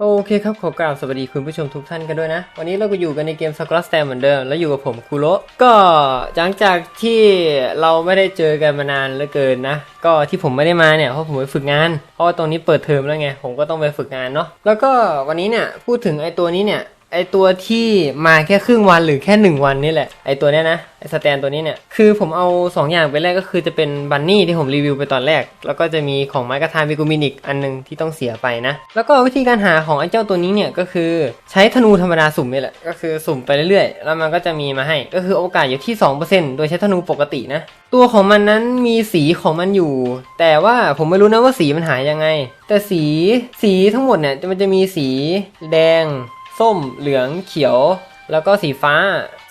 โอเคครับ ขอกราบสวัสดีคุณผู้ชมทุกท่านกันด้วยนะ วันนี้เราก็อยู่กันในเกม s c r o s t a m เหมือนเดิม แล้วอยู่กับผมคูโรก็หลังจากที่เราไม่ได้เจอกันมานานเหลือเกินนะ ก็ที่ผมไม่ได้มาเนี่ยเพราะผมไปฝึกงาน เพราะว่าตรงนี้เปิดเทอมแล้วไง ผมก็ต้องไปฝึกงานเนาะแล้วก็วันนี้เนี่ยพูดถึงไอ้ตัวนี้เนี่ย ไอตัวที่มาแค่ครึ่งวันหรือแค่หนึ่งวันนี่แหละ ไอตัวเนี้ยนะไอสแตนตัวนี้เนี่ยคือผมเอา 2 อย่างไปแรกก็คือจะเป็นบันนี่ที่ผมรีวิวไปตอนแรก แล้วก็จะมีของไม้กระทาวิกูมินิกอันหนึงที่ต้องเสียไปนะ แล้วก็วิธีการหาของไอเจ้าตัวนี้เนี่ยก็คือใช้ธนูธรรมดาสุ่มนี่แหละก็คือสุ่มไปเรื่อยๆ แล้วมันก็จะมีมาให้ก็คือโอกาสอยู่ที่ 2%โดยใช้ธนูปกตินะตัวของมันนั้นมีสีของมันอยู่ แต่ว่าผมไม่รู้นะว่าสีมันหายยังไง แต่สีสีทั้งหมดเนี่ยมันจะมีสีแดง ส้มเหลืองเขียว แล้วก็สีฟ้า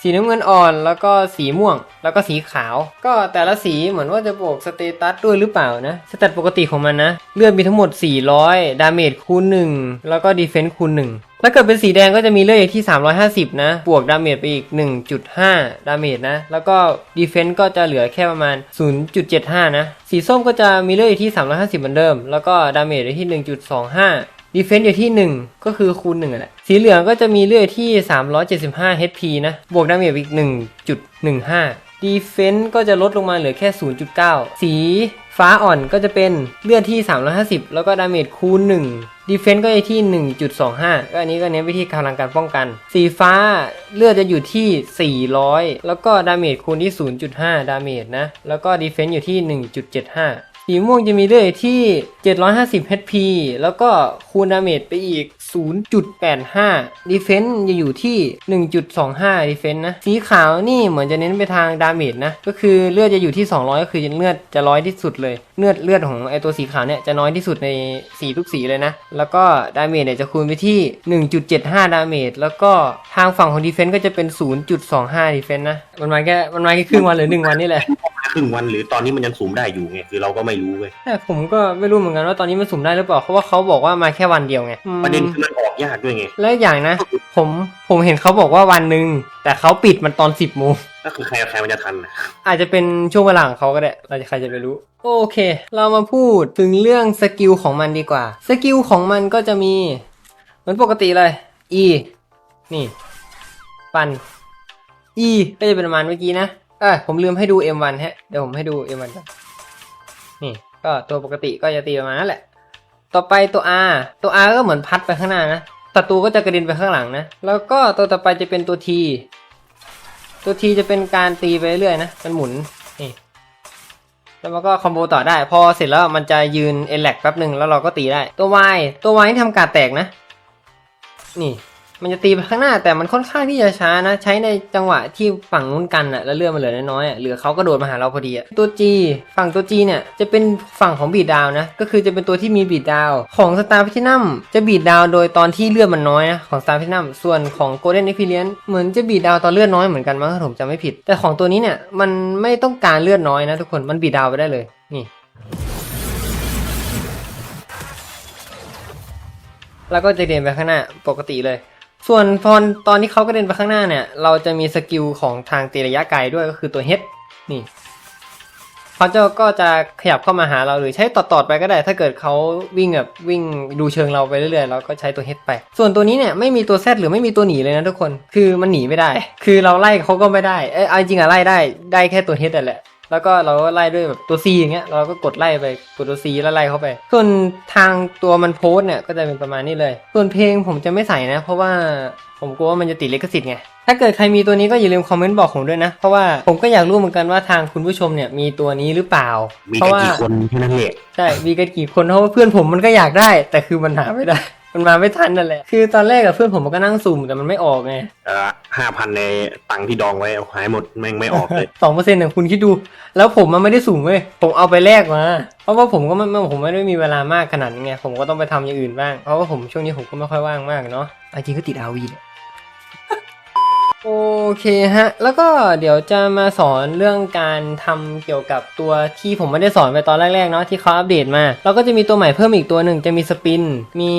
สีน้ำเงินอ่อน แล้วก็สีม่วง แล้วก็สีขาว ก็แต่ละสีเหมือนว่าจะบวกสเตตัสด้วยหรือเปล่านะสเตตปกติของมันนะ เลือดมีทั้งหมด 400 ดาเมจคูณ1 แล้วก็ดีเฟนส์คูณ1ถ้าเกิดเป็นสีแดงก็จะมีเลือดอยู่ที่ 350 นะ บวกดาเมจไปอีก 1.5 ดาเมจนะ แล้วก็ดีเฟนส์ก็จะเหลือแค่ประมาณ 0.75 นะ สีส้มก็จะมีเลือดอยู่ที่ 350 เหมือนเดิม แล้วก็ดาเมจอยู่ที่ 1.25 ดีเฟนต์อยู่ที่ 1 ก็คือคูณ1อะแหละ สีเหลืองก็จะมีเลือดที่ 375 HP นะ บวกดาเมจอีก 1.15ดีเฟนต์ก็จะลดลงมาเหลือแค่ 0.9 สีฟ้าอ่อนก็จะเป็นเลือดที่ 350 แล้วก็ดาเมจคูณ1ดีเฟนต์ก็จะที่ 1.25 ก็อันนี้ก็เน้นวิธีกำลังการป้องกัน สีฟ้าเลือดจะอยู่ที่ 400 แล้วก็ดาเมจคูณที่ 0.5 ดาเมจนะ แล้วก็ดีเฟนต์อยู่ที่ 1.75 สีม่วงจะมีเลือยที่ 750 HP แล้วก็คูณดาเมจไปอีก 0.85ดีเฟนต์จะอยู่ที่ 1.25ดีเฟนต์นะ สีขาวนี่เหมือนจะเน้นไปทางดาเมจนะ ก็คือเลือดจะอยู่ที่ 200 ก็คือเลือดจะร้อยที่สุดเลย เลือดเลือดของไอตัวสีขาวเนี่ยจะน้อยที่สุดในสีทุกสีเลยนะ แล้วก็ดาเมจเนี่ยจะคูณไปที่ 1.75 ดาเมจ แล้วก็ทางฝั่งของดีเฟนต์ก็จะเป็น 0.25ดีเฟนต์นะ มันมาแค่มันมาแค่ครึ่งวันหรือหนึ่งวันนี่แหละครึ่งวันหรือตอนนี้มันยังสูมได้อยู่ไงคือเราก็ไม่รู้เว้ยแต่ผมก็ไม่รู้เหมือนกันว่าตอนนี้มันสุ่มได้หรือเปล่าเพราะว่าเขาบอกว่ามาแค่วันเดียวไงอืมประเด็นคือมันออกยากด้วยไง และอีกอย่างนะ ผมผมเห็นเขาบอกว่าวันหนึ่งแต่เขาปิดมันตอนสิบโมงก็คือใครใครมันจะทันนะอาจจะเป็นช่วงเวลาของเขาก็ได้เราจะใครจะไปรู้ โอเค เรามาพูดถึงเรื่องสกิลของมันดีกว่า สกิลของมันก็จะมี เหมือนปกติเลย E นี่ปัน E ก็จะเป็นประมาณเมื่อกี้นะเออผมลืมให้ดู M1 ฮะ เดี๋ยวผมให้ดู M1 ก่อนนี่ ก็ตัวปกติก็จะตีประมาณนั้นแหละ ต่อไปตัว R ตัว R ก็เหมือนพัดไปข้างหน้านะศัตรูก็จะกระเด็นไปข้างหลังนะ แล้วก็ตัวต่อไปจะเป็นตัว T ตัว T จะเป็นการตีไปเรื่อยนะ มันหมุนนี่แล้วมันก็คอมโบต่อได้ พอเสร็จแล้วมันจะยืนเอลแลกแป๊บหนึ่งแล้วเราก็ตีได้ ตัว Y ตัว Y นี่ทำการแตกนะ นี่ มันจะตีไปข้างหน้าแต่มันค่อนข้างที่จะช้านะ ใช้ในจังหวะที่ฝั่งนู้นกันอะแล้วเลือดมันเหลือน้อยๆอะเหลือเขาก็โดดมาหาเราพอดีอะตัว G ฝั่งตัว G เนี่ยจะเป็นฝั่งของบีดดาวนะ ก็คือจะเป็นตัวที่มีบีดดาวของสตาร์พิทินัมจะบีดดาวโดยตอนที่เลือดมันน้อยนะของสตาร์พิทินัมส่วนของโกลเด้นเอ็กเพรียนเหมือนจะบีดดาวตอนเลือดน้อยเหมือนกันมั้งถ้าผมจำไม่ผิด แต่ของตัวนี้เนี่ยมันไม่ต้องการเลือดน้อยนะทุกคนมันบีดดาวไปได้เลยนี่แล้วก็จะเดินไปข้างหน้าปกติเลย ส่วนตอนตอนที่เขากระเด็นไปข้างหน้าเนี่ย เราจะมีสกิลของทางตีระยะไกลด้วยก็คือตัว H นี่เขาจะก็จะขยับเข้ามาหาเราหรือใช้ต่อๆไปก็ได้ ถ้าเกิดเขาวิ่งแบบวิ่งดูเชิงเราไปเรื่อยๆเราก็ใช้ตัว H ไป ส่วนตัวนี้เนี่ยไม่มีตัว Z หรือไม่มีตัวหนีเลยนะทุกคน คือมันหนีไม่ได้ คือเราไล่เขาก็ไม่ได้ เอ้ยเอจริงอะไล่ได้ได้แค่ตัว H นั่แหละ แล้วก็เราก็ไล่ด้วยแบบตัว C อย่างเงี้ย เราก็กดไล่ไปกดตัว C แล้วไล่เข้าไป ส่วนทางตัวมันโพสต์เนี่ยก็จะเป็นประมาณนี้เลย ส่วนเพลงผมจะไม่ใส่นะ เพราะว่าผมกลัวว่ามันจะติดลิขสิทธิ์ไง ถ้าเกิดใครมีตัวนี้ก็อย่าลืมคอมเมนต์บอกผมด้วยนะ เพราะว่าผมก็อยากรู้เหมือนกันว่าทางคุณผู้ชมเนี่ยมีตัวนี้หรือเปล่า มีเพราะกันว่ากี่คนแค่นั้นแหละใช่ มีกันกี่คนเพราะว่าเพื่อนผมมันก็อยากได้ แต่คือมันหาไม่ได้ มันมาไม่ทันนั่นแหละ คือตอนแรกกับเพื่อนผมมันก็นั่งสุ่มแต่มันไม่ออกไงเอ่อห้าพันในตังค์ที่ดองไว้หายหมดแม่งไม่ออกเลยสองเปอร์เซ็นต์เนี่ยคุณคิดดู แล้วผมมันไม่ได้สูงเว้ย ผมเอาไปแลกมา เพราะว่าผมก็ไม่ไม่ผมไม่ได้มีเวลามากขนาดนี้ไง ผมก็ต้องไปทำอย่างอื่นบ้าง เพราะว่าผมช่วงนี้ผมก็ไม่ค่อยว่างมากเนาะเอาจริงก็ติดอาวีเนี่ย โอเคฮะ แล้วก็เดี๋ยวจะมาสอนเรื่องการทำเกี่ยวกับตัวที่ผมไม่ได้สอนไปตอนแรกๆเนาะที่เขาอัปเดตมา เราก็จะมีตัวใหม่เพิ่มอีกตัวหนึ่งจะมีสปิน มี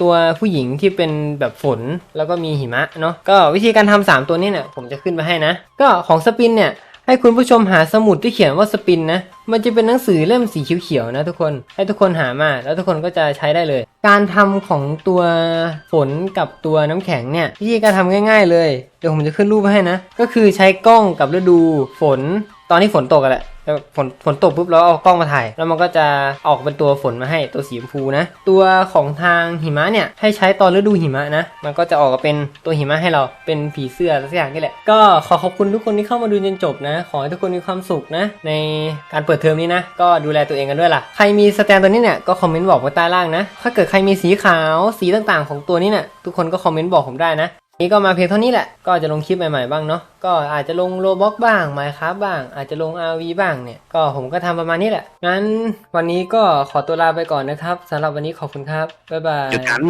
ตัวผู้หญิงที่เป็นแบบฝนแล้วก็มีหิมะเนาะก็วิธีการทำสามตัวนี้เนี่ยผมจะขึ้นไปให้นะ ก็ของสปินเนี่ย ให้คุณผู้ชมหาสมุดที่เขียนว่าสปินนะ มันจะเป็นหนังสือเล่มสีเขียวๆนะทุกคน ให้ทุกคนหามา แล้วทุกคนก็จะใช้ได้เลย การทำของตัวฝนกับตัวน้ำแข็งเนี่ยวิธีการทำง่าย ๆ เลย เดี๋ยวผมจะขึ้นรูปให้นะ ก็คือใช้กล้องกับฤดูฝน ตอนที่ฝนตกแหละ แล้วฝนฝนตกปุ๊บเราเอากล้องมาถ่าย แล้วมันก็จะออกเป็นตัวฝนมาให้ตัวสีชมพูนะ ตัวของทางหิมะเนี่ยให้ใช้ตอนฤดูหิมะนะ มันก็จะออกมาเป็นตัวหิมะให้เราเป็นผีเสื้อสักอย่างนี่แหละ ก็ขอขอบคุณทุกคนที่เข้ามาดูจนจบนะ ขอให้ทุกคนมีความสุขนะ ในการเปิดเทอมนี้นะ ก็ดูแลตัวเองกันด้วยล่ะ ใครมีสแตนตัวนี้เนี่ยก็คอมเมนต์บอกไว้ใต้ล่างนะ ถ้าเกิดใครมีสีขาวสีต่างๆ ของตัวนี้เนี่ยทุกคนก็คอมเมนต์บอกผมได้นะ นี่ก็มาเพียงเท่านี้แหละ ก็จะลงคลิปใหม่ๆบ้างเนาะ ก็อาจจะลงโลบ็อกบ้างไมครับบ้าง อาจจะลง RV บ้างเนี่ย ก็ผมก็ทำประมาณนี้แหละ งั้นวันนี้ก็ขอตัวลาไปก่อนนะครับสำหรับวันนี้ขอบคุณครับ บ๊ายบายเจอกัน